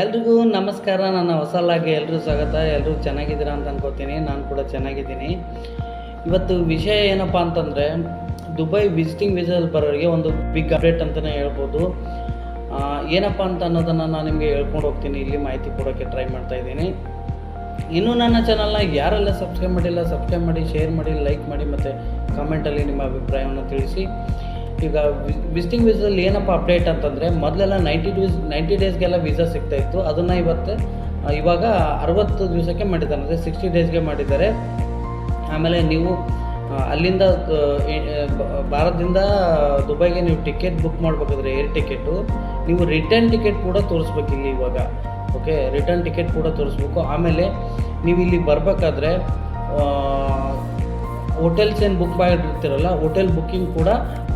ಎಲ್ರಿಗೂ ನಮಸ್ಕಾರ. ನನ್ನ ಹೊಸಲಾಗಿ ಎಲ್ಲರೂ ಸ್ವಾಗತ. ಎಲ್ಲರೂ ಚೆನ್ನಾಗಿದ್ದೀರಾ ಅಂತ ಅನ್ಕೋತೀನಿ. ನಾನು ಕೂಡ ಚೆನ್ನಾಗಿದ್ದೀನಿ. ಇವತ್ತು ವಿಷಯ ಏನಪ್ಪ ಅಂತಂದರೆ, ದುಬೈ ವಿಸಿಟಿಂಗ್ ವೀಸಲ್ಲಿ ಬರೋರಿಗೆ ಒಂದು ಬಿಗ್ ಅಪ್ಡೇಟ್ ಅಂತಲೇ ಹೇಳ್ಬೋದು. ಏನಪ್ಪ ಅಂತ ಅನ್ನೋದನ್ನು ನಾನು ನಿಮಗೆ ಹೇಳ್ಕೊಂಡು ಹೋಗ್ತೀನಿ. ಇಲ್ಲಿ ಮಾಹಿತಿ ಕೊಡೋಕ್ಕೆ ಟ್ರೈ ಮಾಡ್ತಾ ಇದ್ದೀನಿ. ಇನ್ನೂ ನನ್ನ ಚಾನಲ್ನ ಯಾರೆಲ್ಲ ಸಬ್ಸ್ಕ್ರೈಬ್ ಮಾಡಿಲ್ಲ ಸಬ್ಸ್ಕ್ರೈಬ್ ಮಾಡಿ ಶೇರ್ ಮಾಡಿ ಲೈಕ್ ಮಾಡಿ ಮತ್ತು ಕಮೆಂಟಲ್ಲಿ ನಿಮ್ಮ ಅಭಿಪ್ರಾಯವನ್ನು ತಿಳಿಸಿ. ಈಗ ವಿಸಿಟಿಂಗ್ ವೀಸಲ್ಲಿ ಏನಪ್ಪ ಅಪ್ಡೇಟ್ ಅಂತಂದರೆ ಮೊದಲೆಲ್ಲ ನೈಂಟಿ ಡೇಸ್ ನೈಂಟಿ ಡೇಸ್ಗೆಲ್ಲ ವೀಸಾ ಸಿಗ್ತಾಯಿತ್ತು ಅದನ್ನು ಇವತ್ತು ಇವಾಗ ಅರವತ್ತು ದಿವಸಕ್ಕೆ ಮಾಡಿದ್ದಾರೆ. ಅಂದರೆ ಸಿಕ್ಸ್ಟಿ ಡೇಸ್ಗೆ ಮಾಡಿದ್ದಾರೆ. ಆಮೇಲೆ ನೀವು ಅಲ್ಲಿಂದ ಭಾರತದಿಂದ ದುಬೈಗೆ ನೀವು ಟಿಕೆಟ್ ಬುಕ್ ಮಾಡಬೇಕಾದ್ರೆ ಏರ್ ಟಿಕೆಟು ನೀವು ರಿಟರ್ನ್ ಟಿಕೆಟ್ ಕೂಡ ತೋರಿಸ್ಬೇಕು ಇಲ್ಲಿ ಇವಾಗ. ಓಕೆ ರಿಟರ್ನ್ ಟಿಕೆಟ್ ಕೂಡ ತೋರಿಸ್ಬೇಕು. ಆಮೇಲೆ ನೀವು ಇಲ್ಲಿ ಬರಬೇಕಾದ್ರೆ ಹೋಟೆಲ್ಸ್ ಏನು ಬುಕ್ ಮಾಡಿರ್ತೀರಲ್ಲ, ಹೋಟೆಲ್ ಬುಕ್ಕಿಂಗ್ ಕೂಡ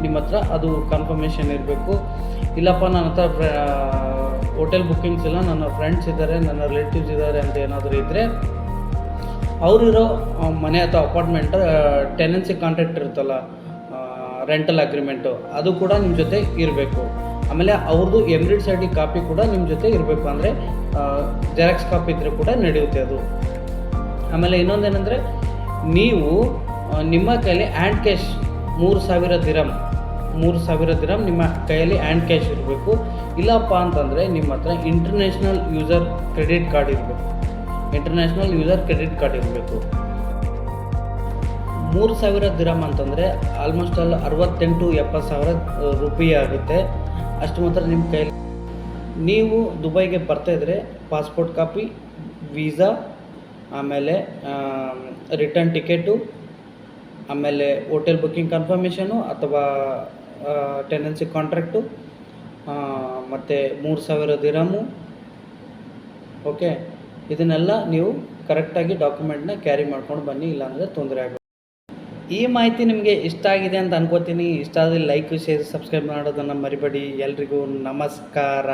ನಿಮ್ಮ ಹತ್ರ ಅದು ಕನ್ಫರ್ಮೇಷನ್ ಇರಬೇಕು. ಇಲ್ಲಪ್ಪ, ನನ್ನ ಹತ್ರ ಹೋಟೆಲ್ ಬುಕ್ಕಿಂಗ್ಸ್ ಇಲ್ಲ, ನನ್ನ ಫ್ರೆಂಡ್ಸ್ ಇದ್ದಾರೆ ನನ್ನ ರಿಲೇಟಿವ್ಸ್ ಇದ್ದಾರೆ ಅಂತ ಏನಾದರೂ ಇದ್ದರೆ ಅವರಿರೋ ಮನೆ ಅಥವಾ ಅಪಾರ್ಟ್ಮೆಂಟ್ ಟೆನೆನ್ಸಿ ಕಾಂಟ್ರಾಕ್ಟ್ ಇರುತ್ತಲ್ಲ ರೆಂಟಲ್ ಅಗ್ರಿಮೆಂಟು ಅದು ಕೂಡ ನಿಮ್ಮ ಜೊತೆ ಇರಬೇಕು. ಆಮೇಲೆ ಅವ್ರದ್ದು ಎಮ್ರಿಡ್ ಐ ಡಿ ಕಾಪಿ ಕೂಡ ನಿಮ್ಮ ಜೊತೆ ಇರಬೇಕು ಅಂದರೆ ಜೆರಾಕ್ಸ್ ಕಾಪಿ ಇದ್ದರೆ ಕೂಡ ನಡೆಯುತ್ತೆ ಅದು. ಆಮೇಲೆ ಇನ್ನೊಂದೇನೆಂದರೆ, ನೀವು ನಿಮ್ಮ ಕೈಯಲ್ಲಿ ಆ್ಯಂಡ್ ಕ್ಯಾಶ್ ಮೂರು ಸಾವಿರ ದಿರಮ್ ಮೂರು ಸಾವಿರ ದಿರಮ್ ನಿಮ್ಮ ಕೈಯಲ್ಲಿ ಆ್ಯಂಡ್ ಕ್ಯಾಶ್ ಇರಬೇಕು. ಇಲ್ಲಪ್ಪ ಅಂತಂದರೆ ನಿಮ್ಮ ಹತ್ರ ಇಂಟರ್ನ್ಯಾಷನಲ್ ಯೂಸರ್ ಕ್ರೆಡಿಟ್ ಕಾರ್ಡ್ ಇರಬೇಕು. ಇಂಟರ್ನ್ಯಾಷನಲ್ ಯೂಸರ್ ಕ್ರೆಡಿಟ್ ಕಾರ್ಡ್ ಇರಬೇಕು. ಮೂರು ಸಾವಿರ ದಿರಮ್ ಅಂತಂದರೆ ಆಲ್ಮೋಸ್ಟ್ ಅಲ್ಲಿ ಅರವತ್ತೆಂಟು, ಎಪ್ಪತ್ತು ಸಾವಿರ ರೂಪಾಯಿ ಆಗುತ್ತೆ. ಅಷ್ಟು ಮಾತ್ರ ನಿಮ್ಮ ಕೈಯಲ್ಲಿ ನೀವು ದುಬೈಗೆ ಬರ್ತಾ ಇದ್ದರೆ ಪಾಸ್ಪೋರ್ಟ್ ಕಾಪಿ ವೀಸಾ ಆಮೇಲೆ ರಿಟರ್ನ್ ಟಿಕೆಟು ಆಮೇಲೆ ಹೋಟೆಲ್ ಬುಕ್ಕಿಂಗ್ ಕನ್ಫರ್ಮೇಷನು ಅಥವಾ ಟೆನೆನ್ಸಿ ಕಾಂಟ್ರಾಕ್ಟು ಮತ್ತು ಮೂರು ಸಾವಿರ ದಿರಾಮು. ಓಕೆ ಇದನ್ನೆಲ್ಲ ನೀವು ಕರೆಕ್ಟಾಗಿ ಡಾಕ್ಯುಮೆಂಟ್ನ ಕ್ಯಾರಿ ಮಾಡ್ಕೊಂಡು ಬನ್ನಿ, ಇಲ್ಲಾಂದರೆ ತೊಂದರೆ ಆಗುತ್ತೆ ಈ ಮಾಹಿತಿ ನಿಮಗೆ ಇಷ್ಟ ಆಗಿದೆ ಅಂತ ಅನ್ಕೋತೀನಿ. ಇಷ್ಟ ಆದರೆ ಲೈಕ್ ಶೇರ್ ಸಬ್ಸ್ಕ್ರೈಬ್ ಮಾಡೋದನ್ನು ಮರಿಬೇಡಿ. ಎಲ್ರಿಗೂ ನಮಸ್ಕಾರ.